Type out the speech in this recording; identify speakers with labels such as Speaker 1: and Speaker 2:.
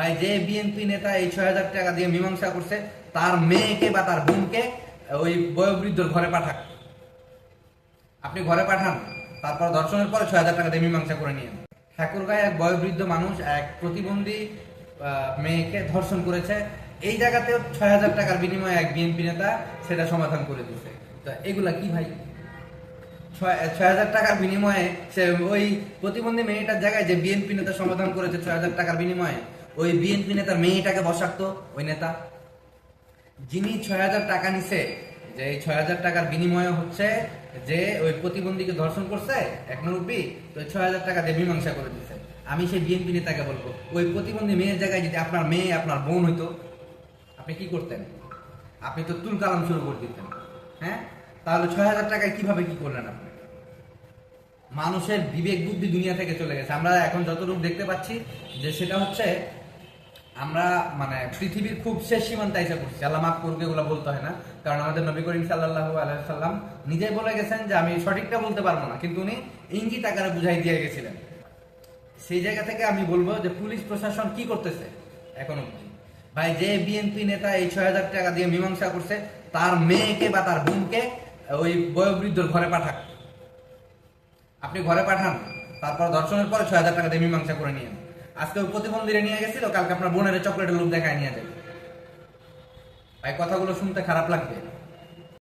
Speaker 1: ভাই, যে বিএনপি নেতা এই ছয় হাজার টাকা দিয়ে মীমাংসা করছে, তার মেয়েকে বা তার বোনকে ওই বয়োবৃদ্ধর ঘরে পাঠাক আপনি ঘরে পাঠান, তারপর দর্শনের পরে ছয় হাজার টাকা দিয়ে মীমাংসা করে নিয়ে ঠাকুরগাঁয় এক বয়োবৃদ্ধ মানুষ, এক প্রতিবন্ধী মেয়েকে ধর্ষণ করেছে। এই জায়গাতেও ছয় হাজার টাকার বিনিময়ে এক বিএনপি নেতা সেটা সমাধান করে দিচ্ছে তো এগুলা কি ভাই? ছয় হাজার টাকার বিনিময়ে সে ওই প্রতিবন্ধী মেয়েটার জায়গায় যে বিএনপি নেতা সমাধান করেছে ছয় হাজার টাকার বিনিময়ে ওই বিএনপি নেতার মেয়েটাকে বসাতো ওই নেতা। যিনি ছয় হাজার টাকা নিছে, যে এই ছয় হাজার টাকার বিনিময়ে হচ্ছে যে ওই প্রতিবন্ধীকে ধর্ষণ করছে, এক মুরব্বী তো ছয় হাজার টাকা দিয়ে মীমাংসা করে দিচ্ছে আমি সেই বিএনপি নেতাকে বলব, ওই প্রতিবন্ধী মেয়ের জায়গায় যদি আপনার মেয়ে, আপনার বোন হইতো, আপনি কি করতেন? আপনি তো তুল কালাম শুরু করে দিতেন হ্যাঁ? তাহলে ছয় হাজার টাকায় কীভাবে কি করলেন আপনি? মানুষের বিবেক, বুদ্ধি দুনিয়া থেকে চলে গেছে। আমরা এখন যতটুকু দেখতে পাচ্ছি যে সেটা হচ্ছে আমরা মানে পৃথিবীর খুব শেষ সীমান্ত এসে পড়ছি। আল্লাহ মাফ করবে এগুলো বলতে হয় না। কারণ আমাদের নবী করিম সাল্লাহ আলাইসাল্লাম নিজেই বলে গেছেন যে, আমি সঠিকটা বলতে পারব না। কিন্তু উনি ইঙ্গিত আকারে বুঝাই দিয়ে গেছিলেন। সেই জায়গা থেকে আমি বলব যে, পুলিশ প্রশাসন কি করতেছে? এখন ভাই, যে বিএনপি নেতা এই ছয় হাজার টাকা দিয়ে মীমাংসা করছে, তার মেয়েকে বা তার বোনকে ওই বয়োবৃদ্ধর ঘরে পাঠাক। আপনি ঘরে পাঠান, তারপর দর্শনের পরে ছয় হাজার টাকা দিয়ে মীমাংসা করে নিয়ে আজকে ওই প্রতিবন্ধীরে নিয়ে গেছিল, কালকে আপনার বোনের চকলেটের লোক দেখায় নিয়ে যাবে। ভাই, কথাগুলো শুনতে খারাপ লাগবে।